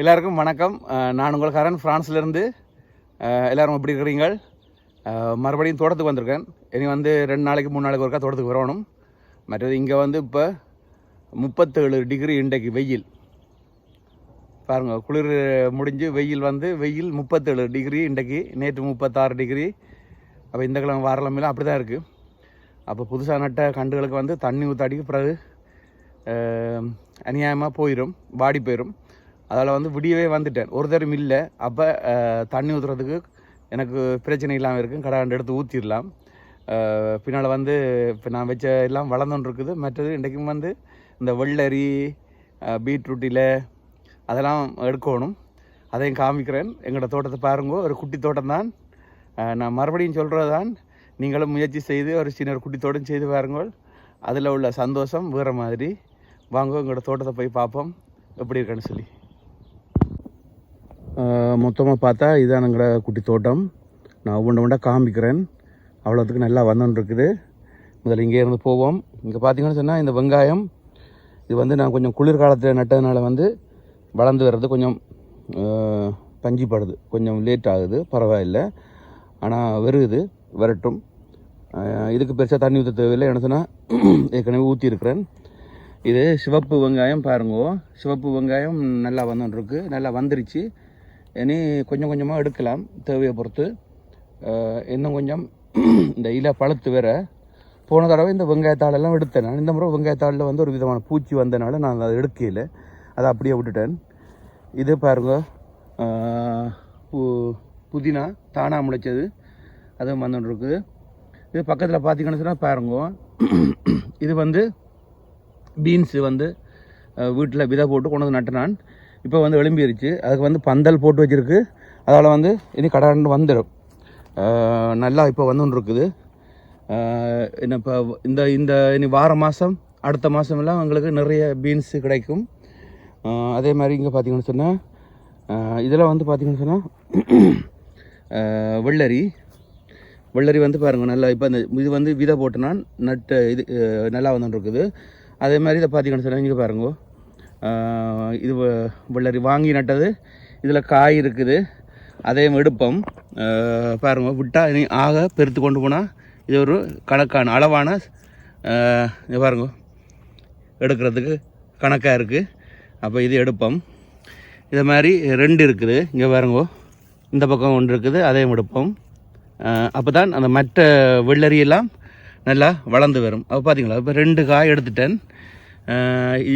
எல்லாருக்கும் வணக்கம். நான் உங்கள் கரண் ஃப்ரான்ஸ்லேருந்து எல்லோரும் எப்படி இருக்கிறீங்க மறுபடியும் தோட்டத்துக்கு வந்திருக்கேன். இனி வந்து ரெண்டு நாளைக்கு மூணு நாளைக்கு ஒருக்கா தோட்டத்துக்கு வரணும். மற்றது இங்கே வந்து இப்போ முப்பத்தேழு டிகிரி இன்றைக்கு வெயில். பாருங்கள் குளிர் முடிஞ்சு வெயில் வந்து வெயில் முப்பத்தேழு டிகிரி இன்றைக்கு நேற்று முப்பத்தாறு டிகிரி. அப்போ இந்த கிழமை வாரலமையில அப்படி தான் இருக்குது அப்போ புதுசாக நட்ட கண்டுகளுக்கு வந்து தண்ணி ஊற்றாடிக்கு பிறகு அநியாயமாக போயிடும் வாடி போயிடும் அதில் வந்து விடியவே வந்துட்டேன். ஒரு தரம் இல்லை. அப்போ தண்ணி ஊற்றுறதுக்கு எனக்கு பிரச்சனை இல்லாமல் இருக்கும் கடை எடுத்து ஊற்றிடலாம் பின்னால் வந்து இப்போ நான் வச்ச எல்லாம் வளர்ந்துன்னு மற்றது இன்றைக்கும் வந்து இந்த வெள்ளரி பீட்ரூட்டில் அதெல்லாம் எடுக்கணும். அதையும் காமிக்கிறேன். எங்களோட தோட்டத்தை பாருங்க. ஒரு குட்டி தோட்டம் தான். நான் மறுபடியும் சொல்கிறது தான் நீங்களும் முயற்சி செய்து ஒரு சின்ன ஒரு குட்டி தோட்டம் செய்து பாருங்கள். அதில் உள்ள சந்தோஷம் வேறு மாதிரி. வாங்க எங்களோட தோட்டத்தை போய் பார்ப்போம். எப்படி இருக்குன்னு சொல்லி. மொத்தமாக பார்த்தா இதானுங்கிற குட்டி தோட்டம். நான் ஒவ்வொன்று ஒன்றா காமிக்கிறேன். அவ்வளோத்துக்கு நல்லா வந்துன்னு இருக்குது முதல்ல இங்கேருந்து போவோம். இங்கே பார்த்தீங்கன்னு சொன்னால் இந்த வெங்காயம் இது வந்து நான் கொஞ்சம் குளிர்காலத்தில் நட்டதுனால வந்து வளர்ந்து வர்றது கொஞ்சம் பஞ்சிப்படுது. கொஞ்சம் லேட் ஆகுது. பரவாயில்லை. ஆனால் வருகுது வரட்டும். இதுக்கு பெருசாக தண்ணி ஊற்ற தேவையில்லை. என்ன சொன்னால் ஏற்கனவே ஊற்றிருக்கிறேன் இது சிவப்பு வெங்காயம் பாருங்கோ. சிவப்பு வெங்காயம் நல்லா வந்துட்டுருக்கு நல்லா வந்துருச்சு. இனி கொஞ்சம் கொஞ்சமாக எடுக்கலாம் தேவையை பொறுத்து இன்னும் கொஞ்சம் இந்த இலை பழுத்து வேற போன தடவை இந்த வெங்காயத்தாளெல்லாம் எடுத்தேன் நான் இந்த முறை வெங்காயத்தாளில் வந்து ஒரு விதமான பூச்சி வந்தனால நான் அதை எடுக்கல அதை அப்படியே விட்டுட்டேன் இது பாருங்க பு- புதினா தானாக முளைச்சது அதுவும் வந்துட்டுருக்குது இது பக்கத்தில் பார்த்தீங்கன்னு சொன்னால் பாருங்க இது வந்து பீன்ஸு வந்து வீட்டில் விதை போட்டு கொண்டு வந்து நட்டினான் இப்போ வந்து எழும்பிருச்சு அதுக்கு வந்து பந்தல் போட்டு வச்சுருக்கு. அதால் வந்து இனி கடாண்டு வந்துடும் நல்லா இப்போ வந்துன்னு இருக்குது என்ன இப்போ இந்த இந்த இனி வார மாதம் அடுத்த மாதமெல்லாம் எங்களுக்கு நிறைய பீன்ஸு கிடைக்கும். அதே மாதிரி இங்கே பார்த்தீங்கன்னு சொன்னால் இதில் வந்து பார்த்திங்கன்னு சொன்னால் வெள்ளரி. வெள்ளரி வந்து பாருங்க நல்லா இப்போ இந்த இது வந்து விதை போட்டுனா நட்டு இது நல்லா வந்துட்டு இருக்குது அதே மாதிரி இதை பார்த்தீங்கன்னு சொன்னால் இங்கே பாருங்க. இது வெள்ளரி வாங்கி நட்டது. இதில் காய் இருக்குது. அதையும் எடுப்போம். பாருங்கள் பாருங்க இனி ஆக பெருத்து கொண்டு போனால் இது ஒரு கணக்கான அளவான பாருங்க. எடுக்கிறதுக்கு கணக்காக இருக்குது அப்போ இது எடுப்போம். இதை மாதிரி ரெண்டு இருக்குது. இங்கே பாருங்க. இந்த பக்கம் ஒன்று இருக்குது. அதையும் எடுப்போம். அப்போ தான் அந்த மற்ற வெள்ளரியெல்லாம் நல்லா வளர்ந்து வரும். அப்போ பார்த்தீங்களா இப்போ ரெண்டு காய் எடுத்துட்டேன்.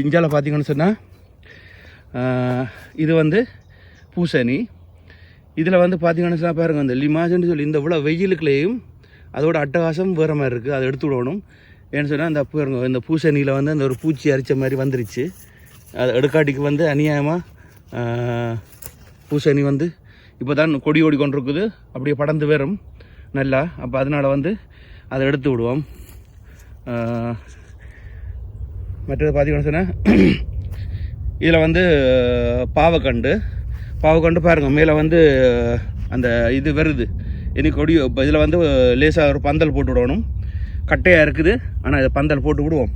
இந்தியாவில் பார்த்தீங்கன்னு சொன்னால் இது வந்து பூசணி. இதில் வந்து பார்த்தீங்கன்னு சொன்னால் பாருங்க இந்த லிமாஜன்னு சொல்லி இந்த இவ்வளோ வெயிலுக்குள்ளேயும் அதோட அட்டகாசம் வேறு மாதிரி இருக்குது அதை எடுத்து விடணும். ஏன்னு சொன்னால் அந்த பாருங்க இந்த பூசணியில் வந்து அந்த ஒரு பூச்சி அரிச்ச மாதிரி வந்துருச்சு. அது எடுக்காட்டிக்கு வந்து அநியாயமாக பூசணி வந்து இப்போ தான் கொடி ஓடி கொண்டிருக்குது அப்படியே படந்து வரும் நல்லா. அப்போ அதனால் வந்து அதை எடுத்து விடுவோம். மற்றது பார்த்தீங்கன்னு சொன்னால் இதில் வந்து பாவக்கண்டு. பாவக்கண்டு பாருங்கள் மேலே வந்து அந்த இது வருது. இனி கொடி இப்போ இதில் வந்து லேசாக ஒரு பந்தல் போட்டு விடணும். கட்டையாக இருக்குது ஆனால் இதை பந்தல் போட்டு விடுவோம்.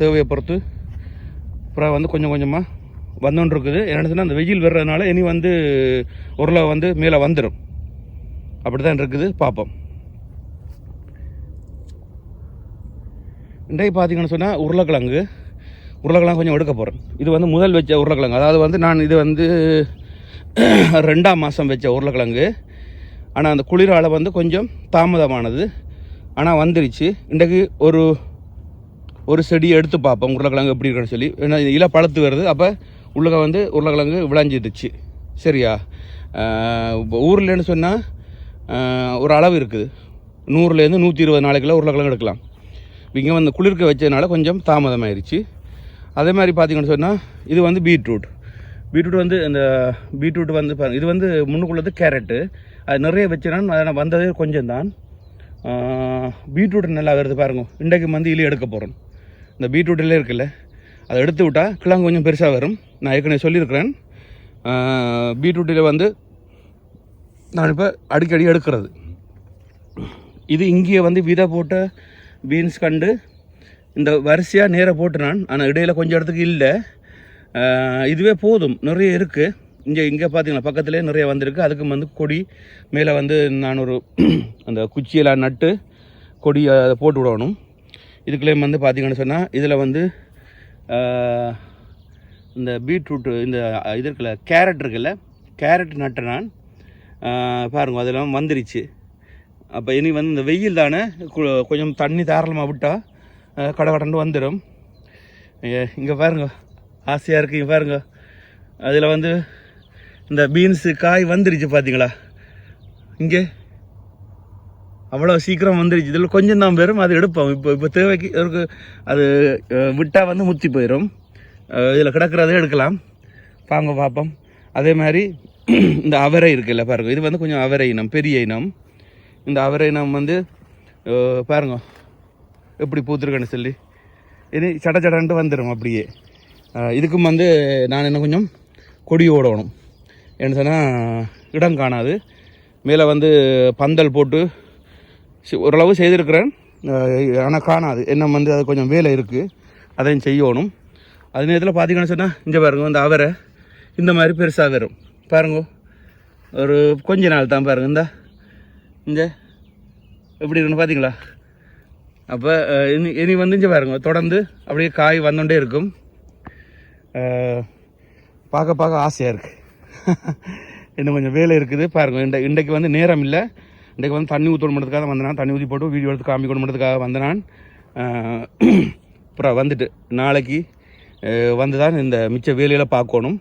தேவையை பொறுத்து. அப்புறம் வந்து கொஞ்சம் கொஞ்சமாக வந்துன்னு இருக்குது. என்னென்னு சொன்னால் அந்த வெயில் வர்றதுனால இனி வந்து உருளை வந்து மேலே வந்துடும் அப்படி தான் இருக்குது பார்ப்போம். இன்றைக்கு பார்த்தீங்கன்னு சொன்னால் உருளைக்கிழங்கு. உருளைக்கிழங்கு கொஞ்சம் எடுக்க போகிறேன் இது வந்து முதல் வச்ச உருளைக்கிழங்கு. அதாவது வந்து நான் இது வந்து ரெண்டாம் மாதம் வச்ச உருளைக்கிழங்கு. ஆனால் அந்த குளிரால் வந்து கொஞ்சம் தாமதமானது. ஆனால் வந்துருச்சு. இன்றைக்கு ஒரு ஒரு செடி எடுத்து பார்ப்போம். உருளைக்கிழங்கு எப்படி இருக்குன்னு சொல்லி. ஏன்னா இலை பழுத்து வருது. அப்போ உள்ளக வந்து உருளைக்கிழங்கு விளைஞ்சிடுச்சு. சரியா? இப்போ ஊர்லன்னு சொன்னால் ஒரு அளவு இருக்குது. நூறுலேருந்து நூற்றி இருபது நாளைக்குள்ள உருளைக்கிழங்கு எடுக்கலாம். இங்கே வந்து குளிர்க்க வச்சதுனால கொஞ்சம் தாமதமாயிருச்சு. அதே மாதிரி பார்த்தீங்கன்னு சொன்னால் இது வந்து பீட்ரூட். பீட்ரூட் வந்து இந்த பீட்ரூட் வந்து பாருங்க இது வந்து முன்னுக்குள்ளது கேரட்டு. அது நிறைய வச்சுனா அதனால் வந்ததே கொஞ்சம் தான் பீட்ரூட் நல்லா வருது பாருங்க. இன்றைக்கு வந்து இலி எடுக்க போகிறோம் இந்த பீட்ரூட்லேயே இருக்குல்ல அதை எடுத்து விட்டால் கிழங்கு கொஞ்சம் பெருசாக வரும். நான் ஏற்கனவே சொல்லியிருக்கிறேன். பீட்ரூட்டில் வந்து நான் இப்போ அடிக்கடி எடுக்கிறது. இது இங்கேயே வந்து விதை போட்ட பீன்ஸ் கண்டு இந்த வரிசையாக நேராக போட்டு நான் ஆனால் இடையில் கொஞ்சம் இடத்துக்கு இல்லை. இதுவே போதும். நிறைய இருக்குது இங்கே இங்கே பார்த்தீங்கன்னா பக்கத்துலேயே நிறைய வந்திருக்கு. அதுக்கு வந்து கொடி மேலே வந்து நான் ஒரு அந்த குச்சியெல்லாம் நட்டு கொடி அதை போட்டு விடணும். இதுக்குள்ளேயும் வந்து பார்த்தீங்கன்னு சொன்னால் இதில் வந்து இந்த பீட்ரூட்டு இந்த இது இருக்குல்ல கேரட் இருக்குல்ல கேரட் நட்டு நான் பாருங்கள் அதெல்லாம் வந்துருச்சு. அப்போ இனி வந்து இந்த வெயில் தானே? கொஞ்சம் தண்ணி தாராளமாக விட்டால் கடை கடண்டு வந்துடும் இங்கே பாருங்க. ஆசையாக இருக்குது இங்கே பாருங்க. அதில் வந்து இந்த பீன்ஸு காய் வந்துருச்சு பார்த்தீங்களா இங்கே. அவ்வளோ சீக்கிரம் வந்துருச்சு. இதில் கொஞ்சம் தான் பெறும் அது எடுப்போம். இப்போ இப்போ தேவைக்கு இருக்கு அது விட்டால் வந்து முத்தி போயிடும் இதில் கிடக்கிறதே எடுக்கலாம். பாங்க பார்ப்போம் அதே மாதிரி இந்த அவரை இருக்குல்ல பாருங்க. இது வந்து கொஞ்சம் அவரை இனம் பெரிய இனம். இந்த அவரை இனம் வந்து பாருங்க. எப்படி பூத்துருக்கேன்னு சொல்லி. இனி சட சடன்ட்டு வந்துடும் அப்படியே இதுக்கும் வந்து நான் இன்னும் கொஞ்சம் கொடி ஓடணும். என்ன சொன்னால் இடம் காணாது. மேலே வந்து பந்தல் போட்டு ஓரளவு செய்திருக்கிறேன். ஆனால் காணாது. என்ன வந்து அது கொஞ்சம் வேலை இருக்குது அதையும் செய்யணும். அது நேரத்தில் பார்த்தீங்கன்னு சொன்னால் இங்கே பாருங்க இந்த அவரை இந்த மாதிரி பெருசாக வரும் பாருங்க. ஒரு கொஞ்ச நாள் தான் பாருங்க. இந்த. இந்த எப்படி இருக்குன்னு பார்த்தீங்களா அப்போ இனி இனி வந்து இங்கே பாருங்க. தொடர்ந்து அப்படியே காய் வந்துட்டே இருக்கும். பார்க்க பார்க்க ஆசையாக இருக்குது இன்னும் கொஞ்சம் வேலை இருக்குது. பாருங்க இந்த இன்றைக்கு வந்து நேரம் இல்லை. இன்றைக்கு வந்து தண்ணி ஊற்றணும் மட்டுறதுக்காக தான் வந்தேன். தண்ணி ஊற்றி போட்டு வீடியோ எடுத்து காமிக்கணும் மட்டுறதுக்காக வந்தேன் நான் அப்புறம் வந்துட்டு. நாளைக்கு வந்து தான் இந்த மிச்ச வேலையில் பார்க்கணும்.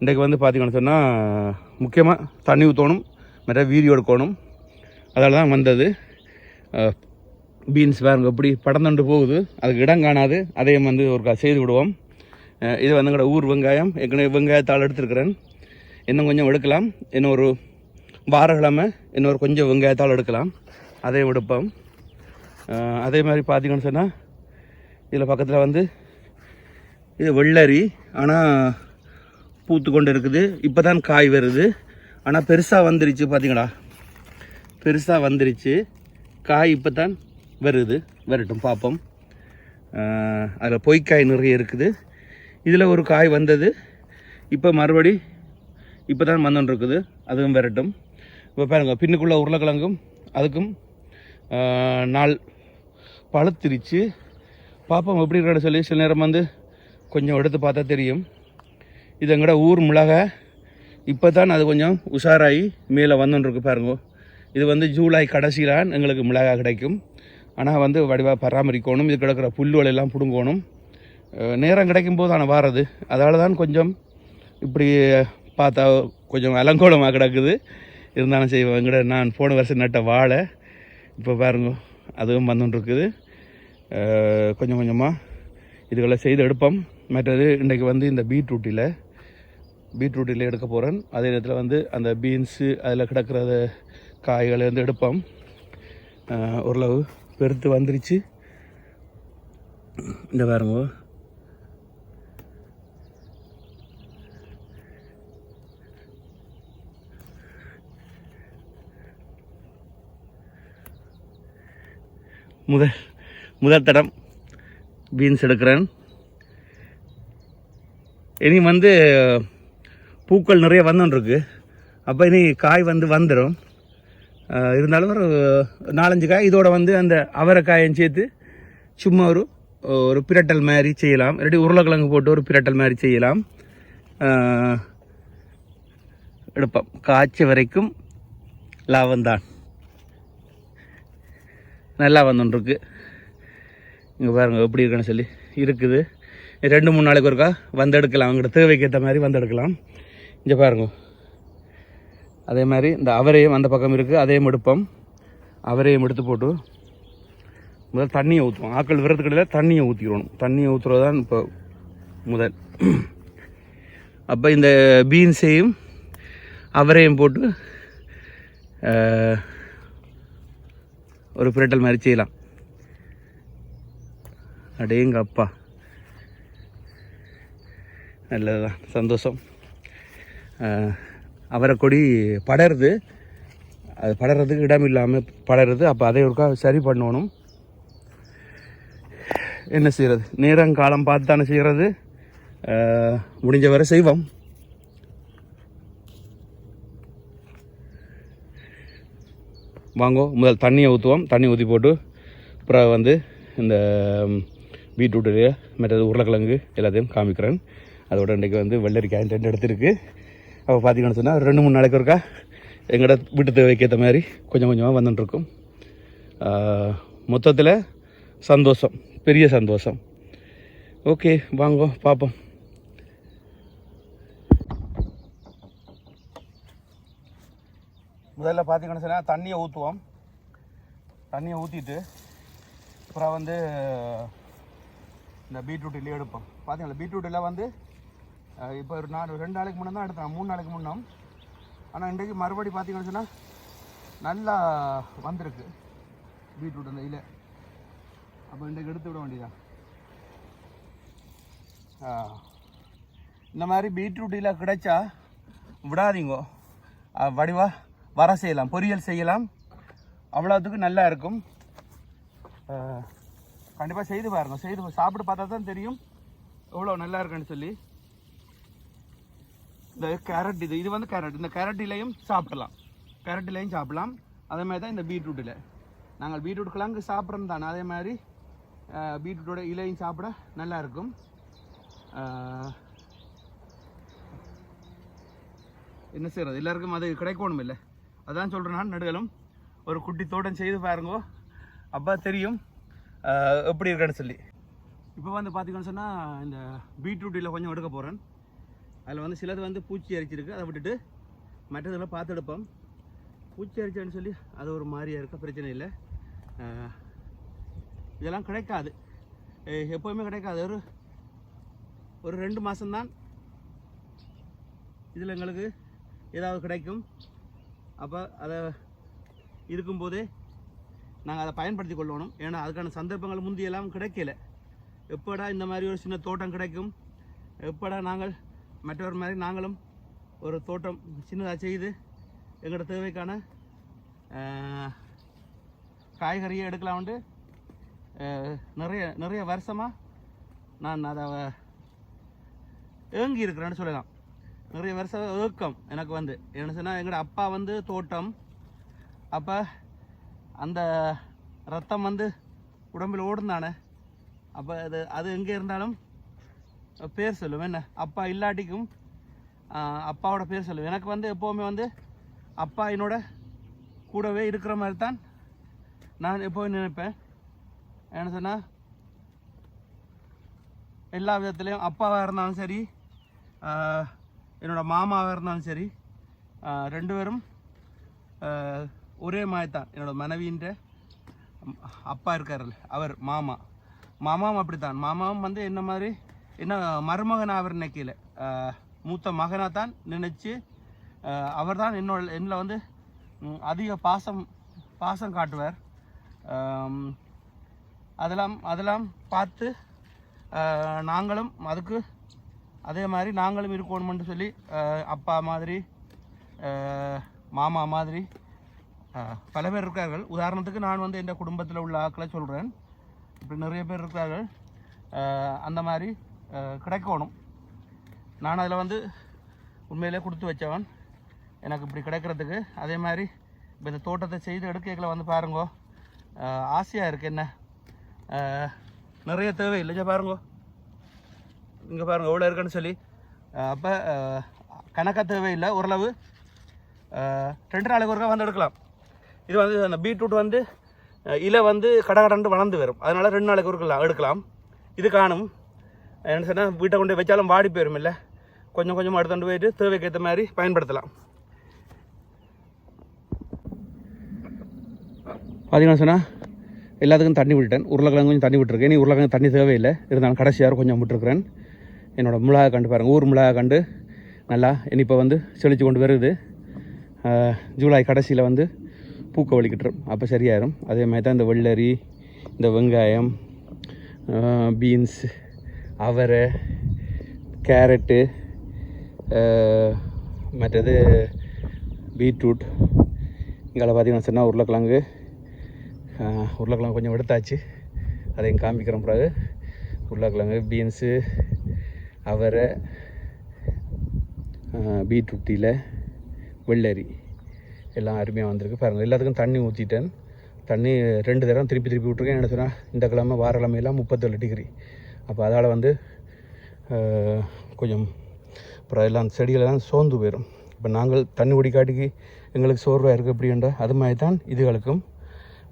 இன்றைக்கு வந்து பார்த்தீங்கன்னு சொன்னால் முக்கியமாக தண்ணி ஊற்றணும் மற்ற வீடியோ எடுக்கணும். அதால் தான் வந்தது. பீன்ஸ் பாருங்க எப்படி படந்தண்டு போகுது. அதுக்கு இடம் காணாது. அதையும் வந்து ஒரு க- செய்து விடுவோம். இது வந்து எங்களோட ஊர் வெங்காயம். ஏற்கனவே வெங்காயத்தால் எடுத்துருக்கிறேன். இன்னும் கொஞ்சம் எடுக்கலாம். இன்னும் ஒரு வாரக்கிழமை இன்னொரு கொஞ்சம் வெங்காயத்தால் எடுக்கலாம். அதையும் எடுப்போம். அதே மாதிரி பார்த்திங்கன்னு சொன்னால் இதில் பக்கத்தில் வந்து இது வெள்ளரி. ஆனால் பூத்து கொண்டு இருக்குது. இப்போ தான் காய் வருது. ஆனால் பெருசாக வந்துருச்சு பார்த்தீங்களா? பெருசாக வந்துருச்சு. காய் இப்போ தான் வருது. வரட்டும் பார்ப்போம் அதில் பொய்க்காய் நிறைய இருக்குது. இதில் ஒரு காய் வந்தது. இப்போ மறுபடி இப்போ தான் வந்துட்டுருக்குது அதுவும் வரட்டும். இப்போ பாருங்கள் பின்னுக்குள்ள உருளைக்கிழங்கும் அதுக்கும் நாள் பழுத்திருச்சு. பார்ப்போம் எப்படி இருக்கிற சொல்லி சில நேரம் வந்து கொஞ்சம் எடுத்து பார்த்தா தெரியும். இது எங்கட ஊர் மிளகாய். இப்போ தான் அது கொஞ்சம் உஷாராகி மேலே வந்துட்டுருக்கு பாருங்க. இது வந்து ஜூலை கடைசியிலான் எங்களுக்கு மிளகாய் கிடைக்கும். ஆனால் வந்து வடிவாக பராமரிக்கணும். இது கிடக்கிற புல்லுகள் எல்லாம் பிடுங்கணும். நேரம் கிடைக்கும் போது ஆனால் வாரது. அதால் தான் கொஞ்சம் இப்படி பார்த்தா கொஞ்சம் அலங்கோலமாக கிடக்குது. இருந்தாலும் செய்வோம் எங்கிட்ட நான் போன வருஷம் நட்ட வாழை இப்போ பாருங்க அதுவும் வந்துட்டுருக்குது கொஞ்சம் கொஞ்சமாக இதுகளை செய்து எடுப்போம். மற்றது இன்றைக்கு வந்து இந்த பீட்ரூட்டில் பீட்ரூட்டில் எடுக்க போகிறேன் அதே நேரத்தில் வந்து அந்த பீன்ஸு அதில் கிடக்கிறத காய்களை வந்து எடுப்போம் ஓரளவு பெருத்து வந்துருச்சு. இந்த பாருங்க. முதல் முதல் தடம் பீன்ஸ் எடுக்கிறேன். இனி வந்து பூக்கள் நிறைய வந்துருக்கு அப்போ இனி காய் வந்து வந்துடும் இருந்தாலும் ஒரு நாலஞ்சு காய் இதோட வந்து அந்த அவரைக்காயும் சேர்த்து சும்மா ஒரு ஒரு பிரட்டல் மாதிரி செய்யலாம். இல்லாட்டி உருளைக்கிழங்கு போட்டு ஒரு பிரட்டல் மாதிரி செய்யலாம். எடுப்போம். காய்ச்ச வரைக்கும் லாபம்தான். நல்லா வந்துட்டுருக்கு இங்கே பாருங்க எப்படி இருக்குன்னு சொல்லி. இருக்குது. ரெண்டு மூணு நாளைக்கு ஒருக்கா வந்து எடுக்கலாம் அவங்கள்ட்ட தேவைக்கு ஏற்ற மாதிரி வந்து எடுக்கலாம் இங்கே பாருங்க. அதே மாதிரி இந்த அவரையும் அந்த பக்கம் இருக்குது அதையும் எடுப்போம். அவரையும் எடுத்து போட்டு முதல் தண்ணியை ஊற்றுவோம் ஆக்கள் விரத்துக்கடையில் தண்ணியை ஊற்றிக்கணும் தண்ணியை ஊற்றுறது தான் இப்போ முதல். அப்போ இந்த பீன்ஸையும் அவரையும் போட்டு ஒரு பிரட்டல் மாதிரி செய்யலாம். அடேங்க அப்பா. நல்லதுதான். சந்தோஷம். அவரைக்கொடி படருது. அது படறதுக்கு இடம் இல்லாமல் படருது. அப்போ அதை ஒருக்கா சரி பண்ணணும். என்ன செய்கிறது நேரம் காலம் பார்த்து தானே செய்கிறது முடிஞ்ச வரை செய்வோம். வாங்கோ முதல் தண்ணியை ஊற்றுவோம் தண்ணி ஊற்றி போட்டு அப்புறம் வந்து இந்த பீட்ரூட்டு மற்றது உருளைக்கிழங்கு எல்லாத்தையும் காமிக்கிறேன். அதோட இன்றைக்கி வந்து வெள்ளரிக்காய் ரெண்டு எடுத்துருக்கு. அப்போ பார்த்தீங்கன்னு சொன்னால் ரெண்டு மூணு நாளைக்கு இருக்கா எங்களோட வீட்டு தேவைக்கு ஏற்ற மாதிரி கொஞ்சம் கொஞ்சமாக வந்துட்டுருக்கும் மொத்தத்தில் சந்தோஷம் பெரிய சந்தோஷம். ஓகே வாங்கோ பார்ப்போம் முதல்ல பார்த்தீங்கன்னு சொன்னால் தண்ணியை ஊற்றுவோம் தண்ணியை ஊற்றிட்டு அப்புறம் வந்து இந்த பீட்ரூட் இல்லையே எடுப்போம். பார்த்தீங்களா பீட்ரூட் எல்லாம் வந்து இப்போ ஒரு நாலு ரெண்டு நாளைக்கு முன்னே தான் எடுத்தேன். மூணு நாளைக்கு முன்னோம் ஆனால் இன்றைக்கு மறுபடி பார்த்தீங்கன்னு சொன்னால் நல்லா வந்திருக்கு. பீட்ரூட் அந்த இலை. அப்போ இன்றைக்கு எடுத்து விட வேண்டியதான் இந்த மாதிரி பீட்ரூட் இலை கிடைச்சா விடாதீங்கோ. வடிவா வர செய்யலாம். பொரியல் செய்யலாம். அவ்வளோத்துக்கு நல்லா இருக்கும். கண்டிப்பாக செய்து பாருங்கள் செய்து சாப்பிட்டு பார்த்தா தான் தெரியும். எவ்வளோ நல்லா இருக்குன்னு சொல்லி. இந்த கேரட் இது இது வந்து கேரட் இந்த கேரட்டிலையும் சாப்பிடலாம். கேரட் இலையும் சாப்பிடலாம். அதே மாதிரி தான் இந்த பீட்ரூட்டில் நாங்கள் பீட்ரூட் கிழங்கு சாப்பிட்றோம் தானே. அதே மாதிரி பீட்ரூட்டோட இலையும் சாப்பிட நல்லா இருக்கும். என்ன செய்கிறது எல்லாருக்கும் அது கிடைக்கணும் இல்லை. அதான் சொல்கிறேன் நான் நடுகளும். ஒரு குட்டி தோட்டம் செய்து பாருங்கோ. அப்போ தெரியும். எப்படி இருக்குன்னு சொல்லி. இப்போ வந்து பார்த்திங்கன்னு சொன்னால் இந்த பீட்ரூட்டில் கொஞ்சம் எடுக்க போகிறேன் அதில் வந்து சிலது வந்து பூச்சி அரிச்சிருக்கு. அதை விட்டுட்டு மற்றதெல்லாம் பார்த்து எடுப்போம் பூச்சி அரிச்சேன்னு சொல்லி அது ஒரு மாதிரியாக இருக்க? பிரச்சனை இல்லை. இதெல்லாம் கிடைக்காது. எப்போவுமே கிடைக்காது. ஒரு ஒரு ரெண்டு மாதம்தான் இதில் எங்களுக்கு ஏதாவது கிடைக்கும். அப்போ அதை இருக்கும்போதே நாங்கள் அதை பயன்படுத்தி கொள்ளணும். ஏன்னா அதுக்கான சந்தர்ப்பங்கள் முந்தியெல்லாம் கிடைக்கல. எப்படா இந்த மாதிரி ஒரு சின்ன தோட்டம் கிடைக்கும்? எப்படா நாங்கள் மற்றவர் மாதிரி நாங்களும் ஒரு தோட்டம் சின்னதாக செய்து எங்களோட தேவைக்கான காய்கறியை எடுக்கலாம்னு நிறைய நிறைய வருஷமாக நான் அதை ஏங்கி இருக்கிறேன்னு சொல்லலாம். நிறைய வருஷம் ஏக்கம் எனக்கு வந்து. என்ன சொன்னால் எங்களோட அப்பா வந்து தோட்டம். அப்போ அந்த ரத்தம் வந்து உடம்பில் ஓடுந்தானே அப்போ அது அது எங்கே இருந்தாலும் பேர் சொல்லும் என்ன? அப்பா இல்லாட்டிக்கும் அப்பாவோட பேர் சொல்லும் எனக்கு வந்து எப்போவுமே வந்து அப்பா என்னோட கூடவே இருக்கிற மாதிரி தான் நான் எப்போவும் நினைப்பேன். என்ன சொன்னால் எல்லா விதத்துலேயும் அப்பாவாக இருந்தாலும் சரி என்னோடய மாமாவாக இருந்தாலும் சரி ரெண்டு பேரும் ஒரே மாதிரி தான் என்னோட மனைவின்ற அப்பா இருக்கார்ல அவர் மாமா. மாமாவும் அப்படித்தான். மாமாவும் வந்து என்ன மாதிரி என்ன மருமகன் அவர் நினைக்கல மூத்த மகனாக தான் நினச்சி அவர் தான் என்னோட என்னில் வந்து அதிக பாசம் பாசம் காட்டுவார். அதெல்லாம் அதெல்லாம் பார்த்து நாங்களும் அதுக்கு அதே மாதிரி நாங்களும் இருக்கணும்னு சொல்லி அப்பா மாதிரி மாமா மாதிரி பல பேர் இருக்கார்கள். உதாரணத்துக்கு நான் வந்து என் குடும்பத்தில் உள்ள ஆட்களை சொல்கிறேன் இப்படி நிறைய பேர் இருக்கார்கள். அந்த மாதிரி கிடைக்கணும். நான் அதில் வந்து உண்மையிலே கொடுத்து வச்சவன். எனக்கு இப்படி கிடைக்கிறதுக்கு. அதே மாதிரி இப்போ இந்த தோட்டத்தை செய்து எடுக்கல வந்து பாருங்கோ. ஆசையாக இருக்குது என்ன? நிறைய தேவை இல்லைங்க பாருங்கோ. இங்கே பாருங்க எவ்வளோ இருக்குன்னு சொல்லி. அப்போ கணக்காக தேவையில்லை. ஓரளவு ரெண்டு நாளைக்கு ஒருக்கா வந்து எடுக்கலாம். இது வந்து அந்த பீட்ரூட் வந்து இலை வந்து கடகடண்டு வளர்ந்து வரும். அதனால் ரெண்டு நாளைக்கு ஒருக்கலாம் எடுக்கலாம். இது காணும். என்ன சொன்னால் வீட்டை கொண்டு போய் வச்சாலும் வாடி போயிடும் இல்லை? கொஞ்சம் கொஞ்சமாக எடுத்துகிட்டு போயிட்டு தேவைக்கு ஏற்ற மாதிரி பயன்படுத்தலாம். பார்த்தீங்கன்னா சொன்னால் எல்லாத்துக்கும் தண்ணி விட்டுட்டேன். உருளைக்கிழங்கு கொஞ்சம் தண்ணி விட்டுருக்கேன். நீ உருளைக்கிழங்கு தண்ணி தேவையில்லை. இருந்தாலும் கடைசியாக கொஞ்சம் விட்டுருக்குறேன். என்னோடய மிளகா கண்டு பாருங்கள் ஊர் மிளகா கண்டு நல்லா இனிப்போ வந்து செழித்து கொண்டு வருது. ஜூலை கடைசியில் வந்து பூக்க வலிக்கிட்டுரும். அப்போ சரியாயிரும். அதே மாதிரி தான் இந்த வெள்ளரி இந்த வெங்காயம் பீன்ஸ் அவரை கேரட்டு மற்றது பீட்ரூட் இங்கே பார்த்தீங்கன்னு சொன்னால் உருளைக்கிழங்கு உருளைக்கிழங்கு கொஞ்சம் எடுத்தாச்சு. அதையும் காமிக்கிறோம் பிறகு. உருளைக்கிழங்கு பீன்ஸு அவரை பீட்ரூட்டியில் வெள்ளரி. எல்லாம் அருமையாக வந்திருக்கு. பாருங்கள் எல்லாத்துக்கும் தண்ணி ஊற்றிட்டேன் தண்ணி ரெண்டு தடவை திருப்பி திருப்பி விட்ருக்கேன் என்ன சொன்னால் இந்த கிழமை வார கிழமையெல்லாம் முப்பத்தேழு டிகிரி. அப்போ அதால் வந்து கொஞ்சம் அப்புறம் எல்லாம் செடிகளெல்லாம் சோர்ந்து போயிடும் இப்போ நாங்கள் தண்ணி குடிக்காட்டிக்கு எங்களுக்கு சோர்வாக இருக்குது அப்படின்ற அது மாதிரி தான் இதுகளுக்கும்.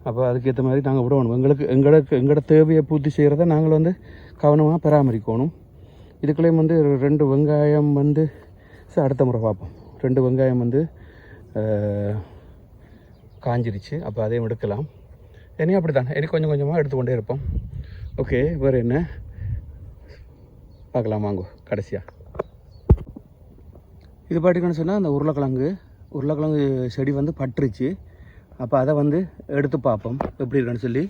அப்போ அதுக்கேற்ற மாதிரி நாங்கள் விடணும். எங்களுக்கு எங்களுக்கு எங்களோட தேவையை பூர்த்தி செய்கிறத நாங்கள் வந்து கவனமாக பராமரிக்கணும். இதுக்குள்ளேயும் வந்து ரெண்டு வெங்காயம் வந்து சரி அடுத்த முறை பார்ப்போம். ரெண்டு வெங்காயம் வந்து காஞ்சிருச்சு. அப்போ அதையும் எடுக்கலாம். இனி அப்படி தான் இனி கொஞ்சம் கொஞ்சமாக எடுத்துக்கொண்டே இருப்போம். ஓகே வேறு என்ன? பார்க்கலாம் வாங்கோ கடைசியாக இது பாட்டுக்குன்னு சொன்னால் அந்த உருளைக்கிழங்கு உருளைக்கிழங்கு செடி வந்து பட்டுருச்சு. அப்போ அதை வந்து எடுத்து பார்ப்போம் எப்படி இருக்குன்னு சொல்லி.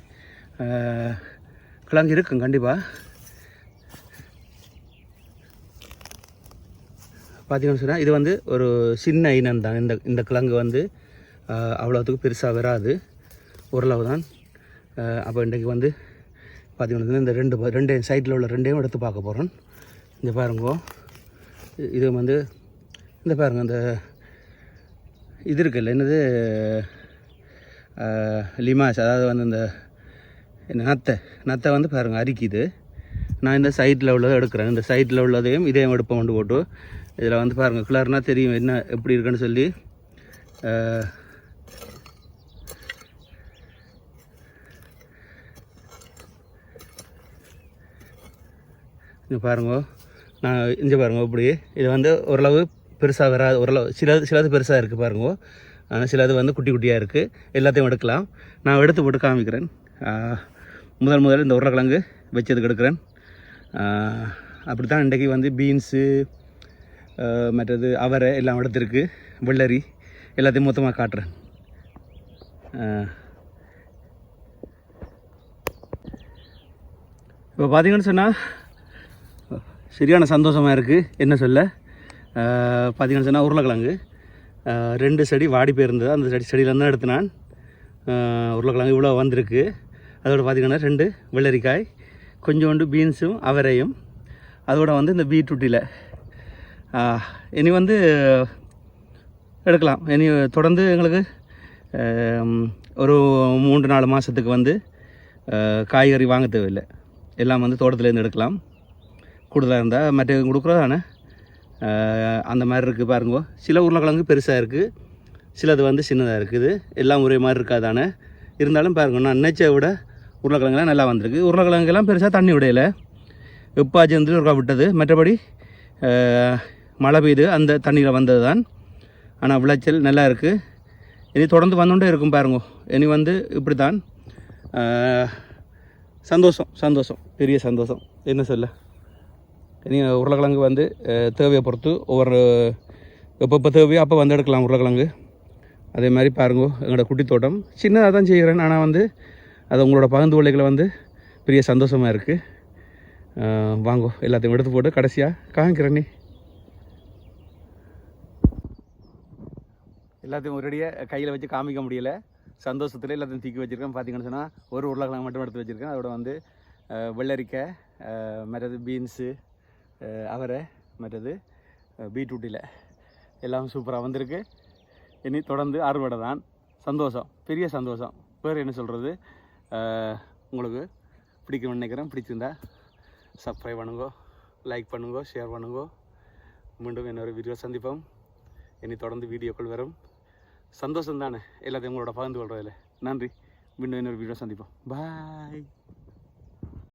கிழங்கு இருக்கும் கண்டிப்பாக பார்த்தீங்கன்னு சொன்னால் இது வந்து ஒரு சின்ன இனம் தான். இந்த இந்த கிழங்கு வந்து அவ்வளோத்துக்கு பெருசாக வராது. ஓரளவு தான் அப்போ இன்றைக்கு வந்து பார்த்தீங்கன்னா இந்த ரெண்டு ரெண்டு சைட்டில் உள்ள ரெண்டையும் எடுத்து பார்க்க போகிறோம் இந்த பாருங்க. இது வந்து இந்த பாருங்க இந்த இது இருக்குல்ல என்னது? லிமாஸ் அதாவது வந்து இந்த நத்தை. நத்தை வந்து பாருங்கள் அரிக்குது. நான் இந்த சைட்டில் உள்ளதை எடுக்கிறேன். இந்த சைட்டில் உள்ளதையும் இதையும் எடுப்போம் கொண்டு போட்டு. இதில் வந்து பாருங்கள் கிளர்னால் தெரியும் என்ன எப்படி இருக்குன்னு சொல்லி. இங்கே பாருங்க. நான் இங்கே பாருங்க இப்படி. இது வந்து ஓரளவு பெருசாக வராது. ஓரளவு சிலது சிலது பெருசாக இருக்குது பாருங்க. ஆனால் சிலது வந்து குட்டி குட்டியாக இருக்குது எல்லாத்தையும் எடுக்கலாம். நான் எடுத்து போட்டு காமிக்கிறேன். முதல் முதல் இந்த உருளைக்கிழங்கு வச்சதுக்கு எடுக்கிறேன் அப்படி தான் இன்றைக்கி வந்து பீன்ஸு மற்றது அவரை எல்லாம் எடுத்துருக்கு. வெள்ளரி எல்லாத்தையும் மொத்தமாக காட்டுறேன். இப்போ பார்த்தீங்கன்னு சொன்னால் சரியான சந்தோஷமாக இருக்குது என்ன சொல்ல? பார்த்தீங்கன்னு சொன்னால் உருளைக்கிழங்கு. ரெண்டு செடி வாடி போயிருந்தது. அந்த செடி செடியிலேருந்து தான் எடுத்து நான் உருளைக்கிழங்கு இவ்வளோ வந்திருக்கு. அதோட பார்த்தீங்கன்னா ரெண்டு வெள்ளரிக்காய் கொஞ்சோண்டு பீன்ஸும் அவரையும். அதோட வந்து இந்த பீட்ரூட்டியில் இனி வந்து எடுக்கலாம். இனி தொடர்ந்து எங்களுக்கு ஒரு மூன்று நாலு மாதத்துக்கு வந்து காய்கறி வாங்க தேவையில்லை. எல்லாம் வந்து தோட்டத்துலேருந்து எடுக்கலாம். கூடுதலாக இருந்தால் மற்ற கொடுக்குறதானே? அந்த மாதிரி இருக்குது பாருங்க. சில உருளைக்கிழங்கு பெருசாக இருக்குது சிலது வந்து சின்னதாக இருக்குது. எல்லாம் ஒரே மாதிரி இருக்காதானே? இருந்தாலும் பாருங்க நான் நினைச்ச விட உருளைக்கிழங்குலாம் நல்லா வந்திருக்கு. உருளைக்கிழங்குலாம் பெருசாக தண்ணி விடையில எப்பாச்சும் வந்து ஒருக்கா விட்டது. மற்றபடி மழை பெய்து அந்த தண்ணியில் வந்தது தான் ஆனால் விளைச்சல் நல்லா இருக்குது இனி தொடர்ந்து வந்துகிட்டே இருக்கும் பாருங்க. இனி வந்து இப்படி தான் சந்தோஷம் சந்தோஷம். பெரிய சந்தோஷம். என்ன சொல்ல? நீங்கள் உருளைக்கிழங்கு வந்து தேவையை பொறுத்து ஒவ்வொரு எப்போ தேவையோ அப்போ வந்து எடுக்கலாம் உருளைக்கிழங்கு. அதே மாதிரி பாருங்க எங்களோட குட்டி தோட்டம். சின்னதாக தான் செய்கிறேன் ஆனால் வந்து அது உங்களோட பகிர்ந்து கொள்ளைகளை வந்து பெரிய சந்தோஷமாக இருக்குது வாங்கோ எல்லாத்தையும் எடுத்து போட்டு கடைசியாக காமிக்கிறேன் நீ. எல்லாத்தையும் ஒரேடியாக கையில் வச்சு காமிக்க முடியல. சந்தோஷத்தில் எல்லாத்தையும் தூக்கி வச்சுருக்கேன். பார்த்தீங்கன்னு சொன்னால் ஒரு உருளைக்கிழங்கு மட்டும் எடுத்து வச்சுருக்கேன். அதோட வந்து வெள்ளரிக்காய் மற்றது பீன்ஸு அவரை மற்றது பீட்ரூட்டில். எல்லாம் சூப்பராக வந்திருக்கு. இனி தொடர்ந்து அறுவடை தான். சந்தோஷம் பெரிய சந்தோஷம். வேறு என்ன சொல்கிறது உங்களுக்கு பிடிக்கும்னு நினைக்கிறேன். பிடிச்சிருந்தா சப்ஸ்கிரைப் பண்ணுங்கோ லைக் பண்ணுங்கோ ஷேர் பண்ணுங்கோ. மீண்டும் இன்னொரு வீடியோ சந்திப்போம். இனி தொடர்ந்து வீடியோக்கள் வரும். சந்தோஷம் தானே? எல்லாத்தையும் உங்களோட பகிர்ந்து கொள்றதில்ல நன்றி. மீண்டும் இன்னொரு வீடியோ சந்திப்போம். பாய்